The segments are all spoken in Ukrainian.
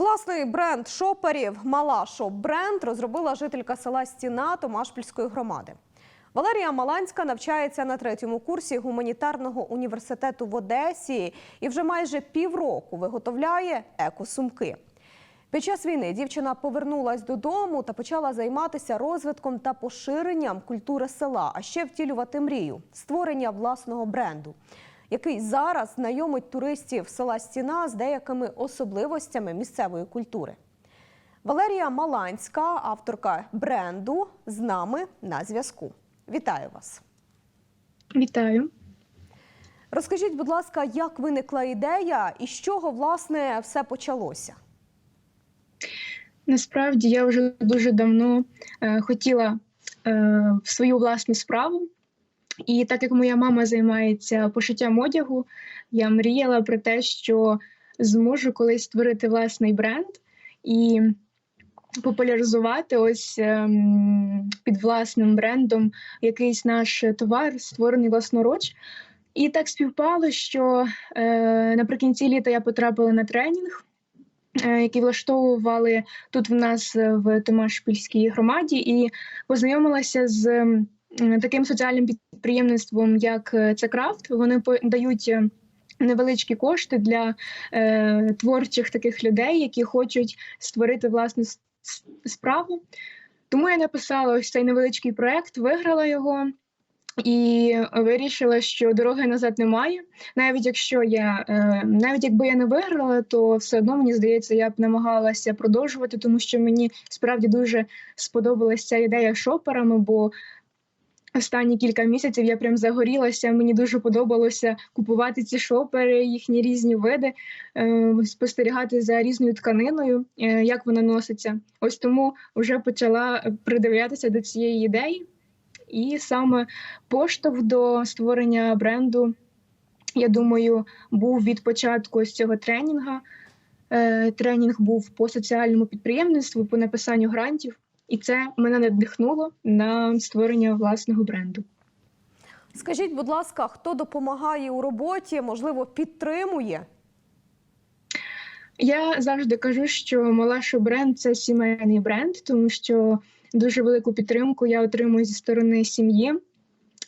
Власний бренд шоперів Мала Шоп бренд розробила жителька села Стіна Томашпільської громади. Валерія Маланська навчається на третьому курсі гуманітарного університету в Одесі і вже майже півроку виготовляє екосумки. Під час війни дівчина повернулась додому та почала займатися розвитком та поширенням культури села, а ще втілювати мрію створення власного бренду, який зараз знайомить туристів села Стіна з деякими особливостями місцевої культури. Валерія Маланська, авторка бренду, з нами на зв'язку. Вітаю вас! Вітаю. Розкажіть, будь ласка, як виникла ідея і з чого власне все почалося? Насправді я вже дуже давно е, хотіла е, в свою власну справу. І так як моя мама займається пошиттям одягу, я мріяла про те, що зможу колись створити власний бренд і популяризувати ось ем, під власним брендом якийсь наш товар, створений власноруч. І так співпало, що е, наприкінці літа я потрапила на тренінг, е, який влаштовували тут в нас в Томашпільській громаді, і познайомилася з м, таким соціальним підприємництвом, як е, це крафт. Вони дають. е, Невеличкі кошти для е, творчих таких людей, які хочуть створити власну справу. Тому я написала ось цей невеличкий проект, виграла його і вирішила, що дороги назад немає. Навіть якщо я е, навіть якби я не виграла, то все одно мені здається, я б намагалася продовжувати, тому що мені справді дуже сподобалася ця ідея шоперами, бо останні кілька місяців я прям загорілася. Мені дуже подобалося купувати ці шопери, їхні різні види, е, спостерігати за різною тканиною, е, як вона носиться. Ось тому вже почала придивлятися до цієї ідеї. І саме поштовх до створення бренду, я думаю, був від початку ось цього тренінга. Е, Тренінг був по соціальному підприємництву, по написанню грантів, і це мене надихнуло на створення власного бренду. Скажіть, будь ласка, хто допомагає у роботі, можливо, підтримує? Я завжди кажу, що Малашо бренд це сімейний бренд, тому що дуже велику підтримку я отримую зі сторони сім'ї.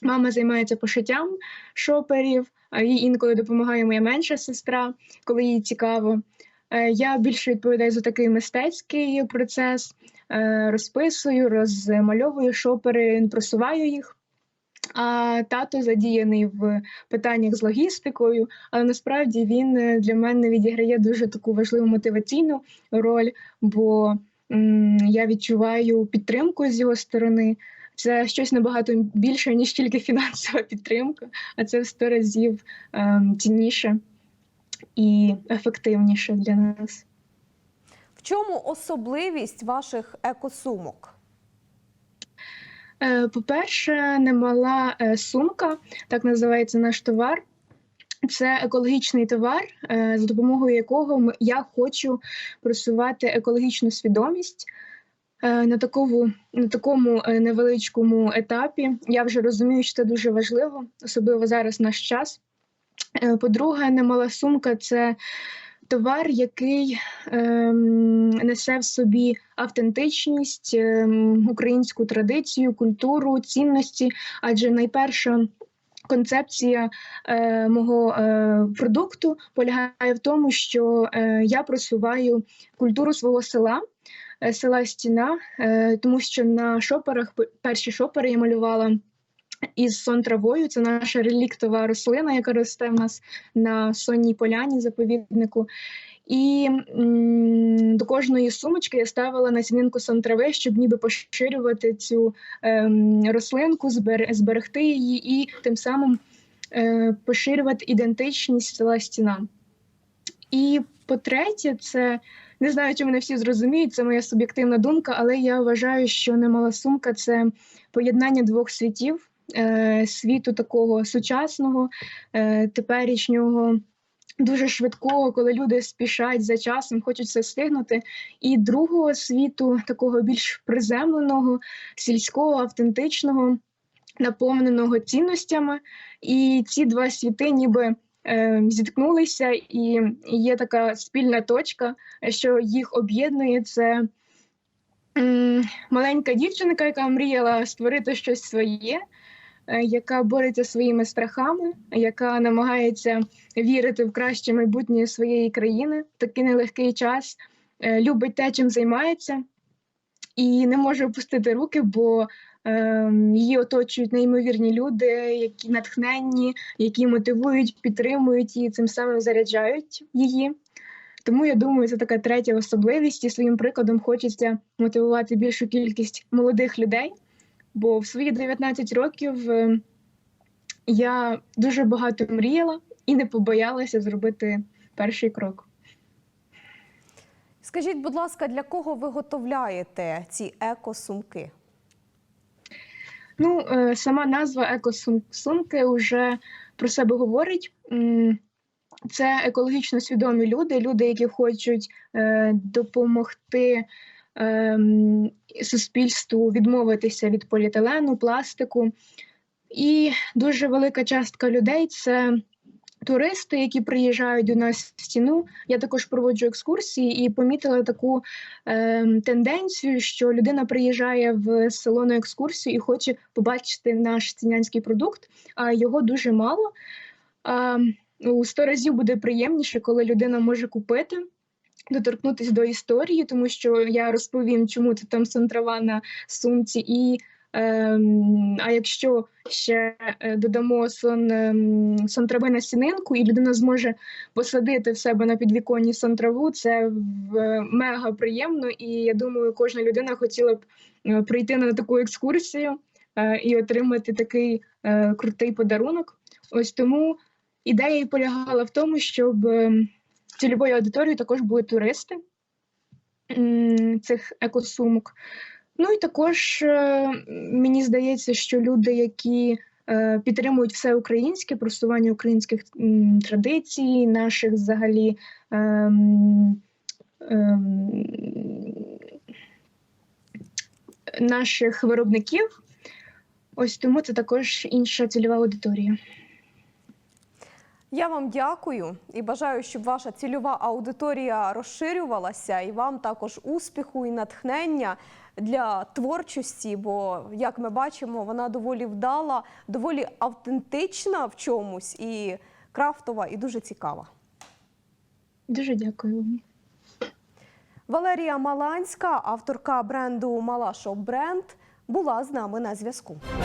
Мама займається пошиттям шоперів, а їй інколи допомагає моя менша сестра, коли їй цікаво. Е, Я більше відповідаю за такий мистецький процес, е, розписую, розмальовую шопери, просуваю їх. А тато задіяний в питаннях з логістикою, але насправді він е, для мене відіграє дуже таку важливу мотиваційну роль, бо я відчуваю підтримку з його сторони. Це щось набагато більше, ніж тільки фінансова підтримка, а це в сто разів ем, цінніше і ефективніше для нас. В чому особливість ваших екосумок? Е, По-перше, немала е, сумка, так називається наш товар. Це екологічний товар, е, за допомогою якого я хочу просувати екологічну свідомість. На такому, на такому невеличкому етапі я вже розумію, що це дуже важливо, особливо зараз наш час. Е, По-друге, немала сумка це товар, який ем, несе в собі автентичність, ем, українську традицію, культуру, цінності. Адже найперша концепція е, мого е, продукту полягає в тому, що е, я просуваю культуру свого села. е, Села Стіна, е, тому що на шоперах перші шопери я малювала із сон травою. Це наша реліктова рослина, яка росте в нас на сонній поляні заповіднику. І до кожної сумочки я ставила насінинку сон трави, щоб ніби поширювати цю ем, рослинку, збер- зберегти її і тим самим е, поширювати ідентичність села стіна. І по-третє, це не знаю, чи мене всі зрозуміють, це моя суб'єктивна думка, але я вважаю, що немала сумка це поєднання двох світів: світу такого сучасного, е, теперішнього. Дуже швидкого, коли люди спішать за часом, хочуть все встигнути, і другого світу, такого більш приземленого, сільського, автентичного, наповненого цінностями. І ці два світи ніби е, зіткнулися, і є така спільна точка, що їх об'єднує це маленька дівчинка, яка мріяла створити щось своє, е, яка бореться своїми страхами, яка намагається вірити в краще майбутнє своєї країни в такий нелегкий час, е, любить те, чим займається, і не може опустити руки, бо е, її оточують неймовірні люди, які натхненні, які мотивують, підтримують і цим самим заряджають її. Тому я думаю, це така третя особливість, і своїм прикладом хочеться мотивувати більшу кількість молодих людей. Бо в свої 19 років е, я дуже багато мріяла і не побоялася зробити перший крок. Скажіть, будь ласка, для кого ви готовляєте ці екосумки? Ну, е, сама назва екосумки вже про себе говорить. Це екологічно свідомі люди, люди, які хочуть е, допомогти суспільству відмовитися від поліетилену, пластику. І дуже велика частка людей це туристи, які приїжджають до нас в стіну. Я також проводжу екскурсії і помітила таку е, тенденцію, що людина приїжджає в село на екскурсію і хоче побачити наш стінянський продукт, а його дуже мало. А, у сто разів буде приємніше, коли людина може купити. Доторкнутися до історії, тому що я розповім, чому це там сонтрава на сумці, і ем, а якщо ще е, додамо сон, ем, сонтрави на сінинку, і людина зможе посадити в себе на підвіконні сонтраву, це в, мега приємно. І я думаю, кожна людина хотіла б е, прийти на таку екскурсію е, і отримати такий е, крутий подарунок. Ось тому ідея полягала в тому, щоб ем, цільовою аудиторією також були туристи цих екосумок. Ну і також е, мені здається, що люди, які е, підтримують все українське, просування українських традицій, наших взагалі. ем, ем, Наших виробників, ось тому це також інша цільова аудиторія. Я вам дякую і бажаю, щоб ваша цільова аудиторія розширювалася, і вам також успіху і натхнення для творчості. Бо, як ми бачимо, вона доволі вдала, доволі автентична в чомусь і крафтова, і дуже цікава. Дуже дякую вам. Валерія Маланська, авторка бренду Малашо Бренд, була з нами на зв'язку.